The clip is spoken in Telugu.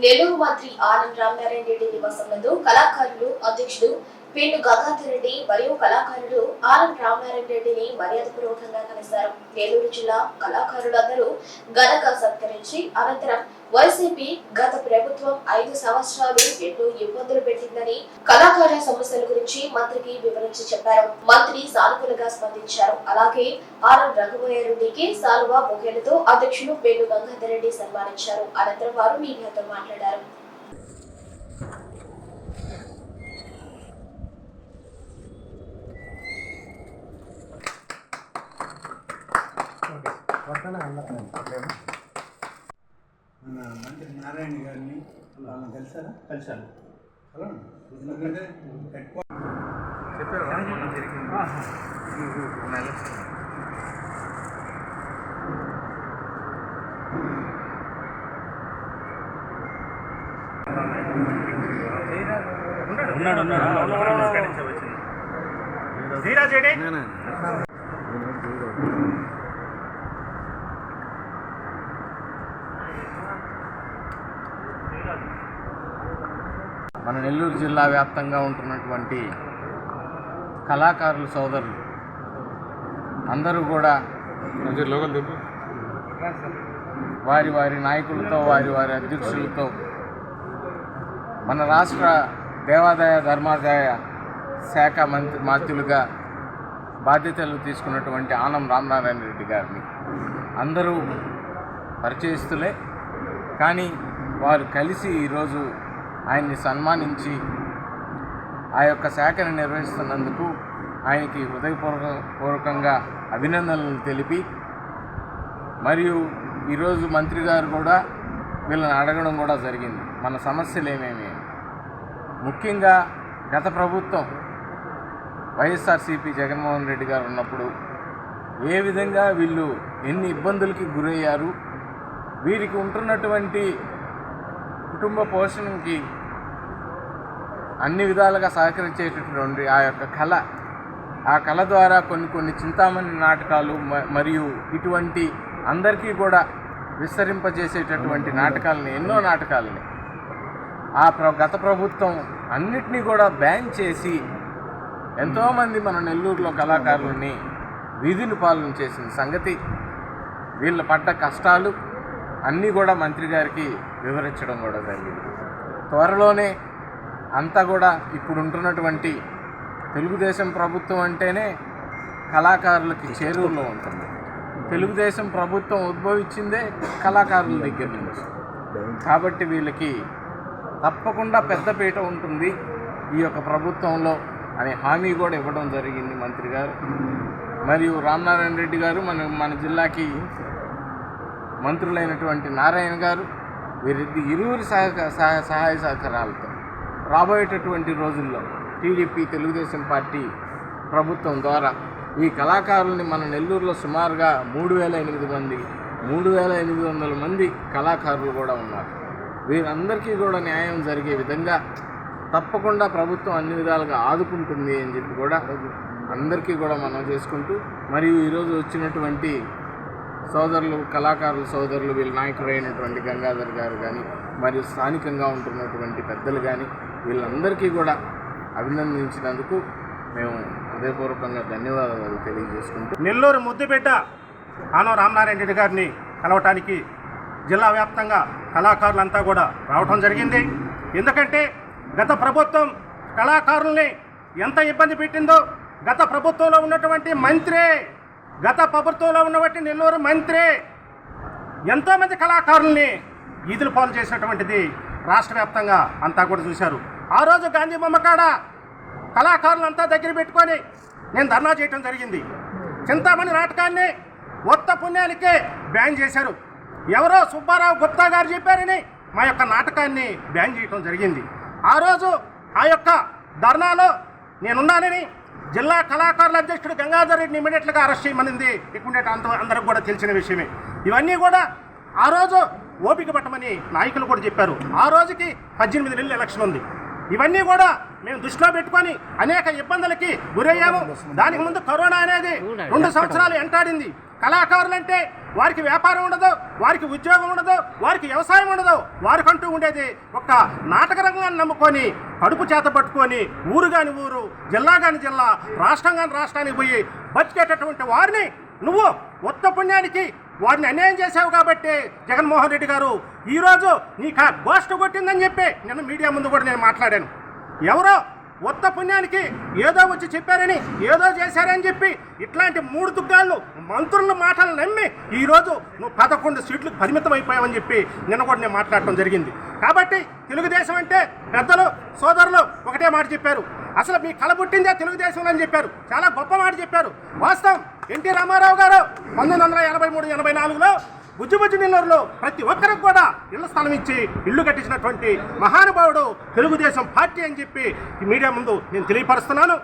నెల్లూరు మంత్రి ఆనంద్ రామారెడ్డి రెడ్డి నివాసం నందు కళాకారులు అధ్యక్షుడు పేరు గంగాధర్ రెడ్డి మరియు కళాకారులు ఆర్ఎం రామనారాయణ రెడ్డిని మర్యాదపూర్వకంగా కలిశారు. ఏలూరు జిల్లా కళాకారులందరూ ఘనంగా సత్కరించి అనంతరం వైసీపీ గత ప్రభుత్వం ఐదు సంవత్సరాలు ఎన్నో ఇబ్బందులు పెట్టిందని కళాకారుల సమస్యల గురించి మంత్రికి వివరించి చెప్పారు. మంత్రి సానుకూలంగా స్పందించారు. అలాగే ఆర్ఎం రఘువయ్య రెడ్డికి సాలువా బొకేలతో అధ్యక్షులు పేరు గంగాధర్ రెడ్డి సన్మానించారు. అనంతరం వారు మీడియాతో మాట్లాడారు. మన మంత్రి నారాయణ గారిని వాళ్ళని కలిసారా? కలిశాను కలవండి ఎందుకంటే హెడ్ క్వార్టర్ ఉన్నాడు ఉన్నాడు. మన నెల్లూరు జిల్లా వ్యాప్తంగా ఉంటున్నటువంటి కళాకారుల సోదరులు. అందరూ కూడా వారి వారి నాయకులతో వారి వారి అధ్యక్షులతో మన రాష్ట్ర దేవాదాయ ధర్మాదాయ శాఖ మంత్రి మాత్యులుగా బాధ్యతలు తీసుకున్నటువంటి ఆనం రామనారాయణ రెడ్డి గారిని అందరూ పరిచయస్తులే. కానీ వారు కలిసి ఈరోజు ఆయన్ని సన్మానించి ఆ యొక్క శాఖను నిర్వహిస్తున్నందుకు ఆయనకి హృదయపూర్వక పూర్వకంగా అభినందనలు తెలిపి మరియు ఈరోజు మంత్రి గారు కూడా వీళ్ళని అడగడం కూడా జరిగింది. మన సమస్యలు ఏమేమి ముఖ్యంగా గత ప్రభుత్వం వైఎస్ఆర్సీపీ జగన్మోహన్ రెడ్డి గారు ఉన్నప్పుడు ఏ విధంగా వీళ్ళు ఎన్ని ఇబ్బందులకి గురయ్యారు వీరికి ఉంటున్నటువంటి కుటుంబ పోషణకి అన్ని విధాలుగా సహకరించేటటువంటి ఆ యొక్క కళ. ఆ కళ ద్వారా కొన్ని కొన్ని చింతామణి నాటకాలు మ- మరియు ఇటువంటి అందరికీ కూడా విస్తరింపజేసేటటువంటి నాటకాలని ఎన్నో నాటకాలని ఆ ప్ర గత ప్రభుత్వం అన్నిటినీ కూడా బ్యాన్ చేసి ఎంతోమంది మన నెల్లూరులో కళాకారులని వీధిని పాలన చేసిన సంగతి వీళ్ళ పడ్డ కష్టాలు అన్నీ కూడా మంత్రి గారికి వివరించడం కూడా జరిగింది. త్వరలోనే అంతా కూడా ఇప్పుడు ఉంటున్నటువంటి తెలుగుదేశం ప్రభుత్వం అంటేనే కళాకారులకి చేరువలో ఉంటుంది. తెలుగుదేశం ప్రభుత్వం ఉద్భవించిందే కళాకారుల దగ్గర నుంచి. కాబట్టి వీళ్ళకి తప్పకుండా పెద్దపీట ఉంటుంది ఈ యొక్క ప్రభుత్వంలో అనే హామీ కూడా ఇవ్వడం జరిగింది మంత్రి గారు. మరియు రామనారాయణ రెడ్డి గారు మన మన జిల్లాకి మంత్రులైనటువంటి నారాయణ గారు వీరి ఇరువురి సహక సహ- సహాయ సహకారాలతో రాబోయేటటువంటి రోజుల్లో టీడీపీ తెలుగుదేశం పార్టీ ప్రభుత్వం ద్వారా ఈ కళాకారుల్ని మన నెల్లూరులో సుమారుగా మూడు వేల ఎనిమిది మంది మూడు వేల ఎనిమిది వందల మంది కళాకారులు కూడా ఉన్నారు. వీరందరికీ కూడా న్యాయం జరిగే విధంగా తప్పకుండా ప్రభుత్వం అన్ని విధాలుగా ఆదుకుంటుంది అని చెప్పి కూడా అందరికీ కూడా మనం చేసుకుంటూ మరియు ఈరోజు వచ్చినటువంటి సోదరులు కళాకారులు సోదరులు వీళ్ళ నాయకుడైనటువంటి గంగాధర్ గారు కానీ మరియు స్థానికంగా ఉంటున్నటువంటి పెద్దలు కానీ వీళ్ళందరికీ కూడా అభినందించినందుకు మేము హృదయపూర్వకంగా ధన్యవాదాలు తెలియజేసుకుంటూ నెల్లూరు ముద్దుపేట ఆనవ రామనారాయణ రెడ్డి గారిని కలవటానికి జిల్లా వ్యాప్తంగా కళాకారులంతా కూడా రావటం జరిగింది. ఎందుకంటే గత ప్రభుత్వం కళాకారుల్ని ఎంత ఇబ్బంది పెట్టిందో గత ప్రభుత్వంలో ఉన్నటువంటి మంత్రి గత ప్రభుత్వంలో ఉన్నటువంటి నెల్లూరు మంత్రి ఎంతోమంది కళాకారుల్ని ఈదులు పాలు చేసినటువంటిది రాష్ట్ర వ్యాప్తంగా అంతా కూడా చూశారు. ఆ రోజు గాంధీ బొమ్మ కాడ కళాకారులంతా దగ్గర పెట్టుకొని నేను ధర్నా చేయటం జరిగింది. చింతామణి నాటకాన్ని ఒత్త పుణ్యానికే బ్యాన్ చేశారు. ఎవరో సుబ్బారావు గుప్తా గారు చెప్పారని మా యొక్క నాటకాన్ని బ్యాన్ చేయటం జరిగింది. ఆ రోజు ఆ యొక్క ధర్నాలో నేనున్నానని జిల్లా కళాకారుల అధ్యక్షుడు గంగాధర్ రెడ్డిని ఇమీడియట్గా అరెస్ట్ చేయమనింది. ఇక్కడ అంత అందరికి కూడా తెలిసిన విషయమే. ఇవన్నీ కూడా ఆ రోజు ఓపిక పట్టమని నాయకులు కూడా చెప్పారు. ఆ రోజుకి పద్దెనిమిది నెలలు ఎలక్షన్ ఉంది. ఇవన్నీ కూడా మేము దృష్టిలో పెట్టుకొని అనేక ఇబ్బందులకి గురయ్యాము. దానికి ముందు కరోనా అనేది రెండు సంవత్సరాలు ఎంటాడింది. కళాకారులంటే వారికి వ్యాపారం ఉండదు వారికి ఉద్యోగం ఉండదు వారికి వ్యవసాయం ఉండదు. వారికంటూ ఉండేది ఒక నాటక రంగాన్ని నమ్ముకొని కడుపు చేత పట్టుకొని ఊరు కాని ఊరు జిల్లా కాని జిల్లా రాష్ట్రం కాని రాష్ట్రానికి పోయి బతికేటటువంటి వారిని నువ్వు ఉత్త పుణ్యానికి వారిని అన్యాయం చేశావు కాబట్టి జగన్మోహన్ రెడ్డి గారు ఈరోజు నీకు ఆ గోష్ట కొట్టిందని చెప్పి నిన్న మీడియా ముందు కూడా నేను మాట్లాడాను. ఎవరో ఉత్త పుణ్యానికి ఏదో వచ్చి చెప్పారని ఏదో చేశారని చెప్పి ఇట్లాంటి మూడు దుగ్గాళ్ళు మంత్రుల మాటలు నమ్మి ఈరోజు నువ్వు పదకొండు సీట్లు పరిమితం అయిపోయావని చెప్పి నిన్న కూడా నేను మాట్లాడటం జరిగింది. కాబట్టి తెలుగుదేశం అంటే పెద్దలు సోదరులు ఒకటే మాట చెప్పారు. అసలు మీ కళ పుట్టిందే తెలుగుదేశం అని చెప్పారు. చాలా గొప్ప మాట చెప్పారు. వాస్తవం. ఎన్టీ రామారావు గారు పంతొమ్మిది వందల నాలుగులో బుజ్జిబుజ్జి నిల్లూరులో ప్రతి ఒక్కరికి కూడా ఇళ్ళ స్థలం ఇచ్చి ఇల్లు కట్టించినటువంటి మహానుభావుడు తెలుగుదేశం పార్టీ అని చెప్పి ఈ మీడియా ముందు నేను తెలియపరుస్తున్నాను.